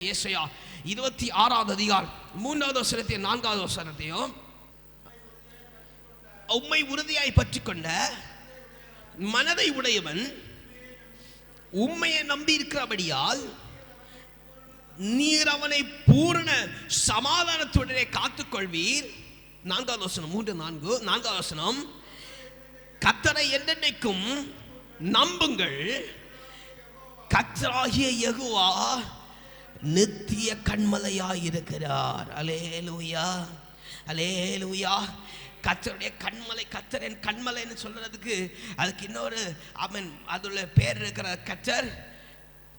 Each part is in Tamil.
ஏசையா இருபத்தி ஆறாவது அதிகாரம் மூன்றாவது வசனத்தையும் நான்காவது வசனத்தையும் உம்மை உறுதியாய் பற்றி கொண்ட மனதை உடையவன் உண்மையை நம்பி இருக்கிறபடியால் நீர் அவனை பூரண சமாதானத்துடனே காத்துக்கொள்வீர். நான்காவது வசனம் மூன்று நான்கு நான்காவது வசனம் கத்தரை என்றென்னைக்கும் நம்புங்கள். கத்தராகிய யகுவா நித்திய கண்மலையாக இருக்கிறார் அலேலூயா அலேலூயா கத்தருடைய கண்மலை கத்தரின் கண்மலைன்னு சொல்றதுக்கு அதுக்கு இன்னொரு அவன் அதுல பேர் இருக்கிற கச்சர்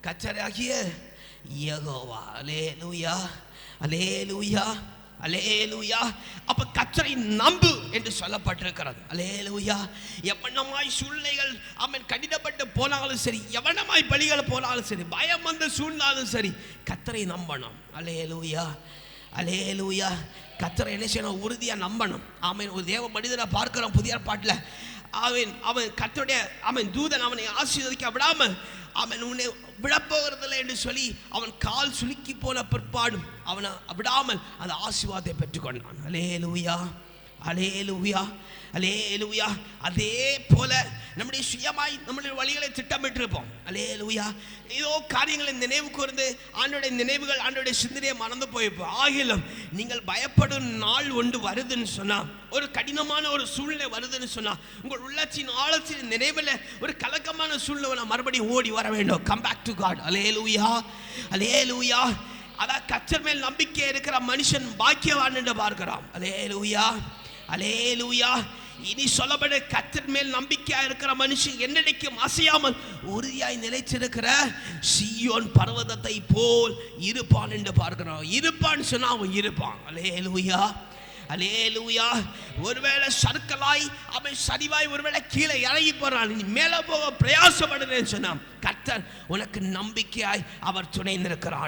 கச்சராகிய யகோவா. அலே லூயா அலே லூயா அலேலூயா அப்ப கத்தரை நம்பு என்று சொல்லப்பட்டிருக்கிறது. அலேலூயா எவனமாய் சூழ்நிலைகள் அவன் கடினப்பட்டு போனாலும் சரி எவனமாய் பலிகளை போனாலும் சரி பயம் வந்து சூழ்நாலும் சரி கத்தரை நம்பணும். அலேலூயா அலேலூயா கத்தரை என்ன செய்யணும்? உறுதியாக நம்பணும். அவன் ஒரு தேவ மனிதனை பார்க்குறான் புதிய பாட்டில் அவன் அவன் கத்தருடைய அவன் தூதன் அவனை ஆசீர்வதிக்க விடாமல் அவன் உன்னை விழப்போகிறதில்லை என்று சொல்லி அவன் கால் சுலுக்கி போன பிற்பாடும் அவனை விடாமல் அந்த ஆசீர்வாதத்தை பெற்றுக்கொண்டான். அலே லூயா அலே லூயா அலே லூயா அதே போல நம்முடைய சுயமாய் நம்முடைய வழிகளை திட்டமிட்டிருப்போம். அலே லூயா ஏதோ காரியங்களை நினைவு கூர்ந்து ஆண்டுடைய நினைவுகள் ஆண்டோடைய சிந்தனையை மறந்து போயிருப்போம். ஆகிலும் நீங்கள் பயப்படும் நாள் ஒன்று வருதுன்னு சொன்னால் ஒரு கடினமான ஒரு சூழ்நிலை வருதுன்னு சொன்னால் உங்கள் உள்ளத்தின் ஆழத்தின் நினைவில் ஒரு கலக்கமான சூழ்நிலை மறுபடியும் ஓடி வர வேண்டும். கம் பேக் டு காட் அலே லூயா அலே லூயா அதான் கச்சர் மேல் நம்பிக்கை இருக்கிற மனுஷன் பாக்கியவான் என்று பார்க்கிறான் அலே லூயா அலே லூயா இனி சொல்லப்பட கத்தன் மேல் நம்பிக்கையா இருக்கிற மனுஷன் என்னைக்கும் அசையாமல் உறுதியாய் நிலைச்சிருக்கிற சியோன் பர்வதத்தை போல் இருப்பான் என்று பார்க்கிறோம். இருப்பான்னு சொன்னா அவன் இருப்பான். அலே லூயா அலேலூயா ஒருவேளை சறுக்கலாய் அவன் சரிவாய் ஒருவேளை கீழே இறங்கி போறான். நீ மேலே போக பிரயாசப்படுறேன்னு சொன்னான். கர்த்தர் உனக்கு நம்பிக்கையாய் அவர் துணை நிற்கிறான்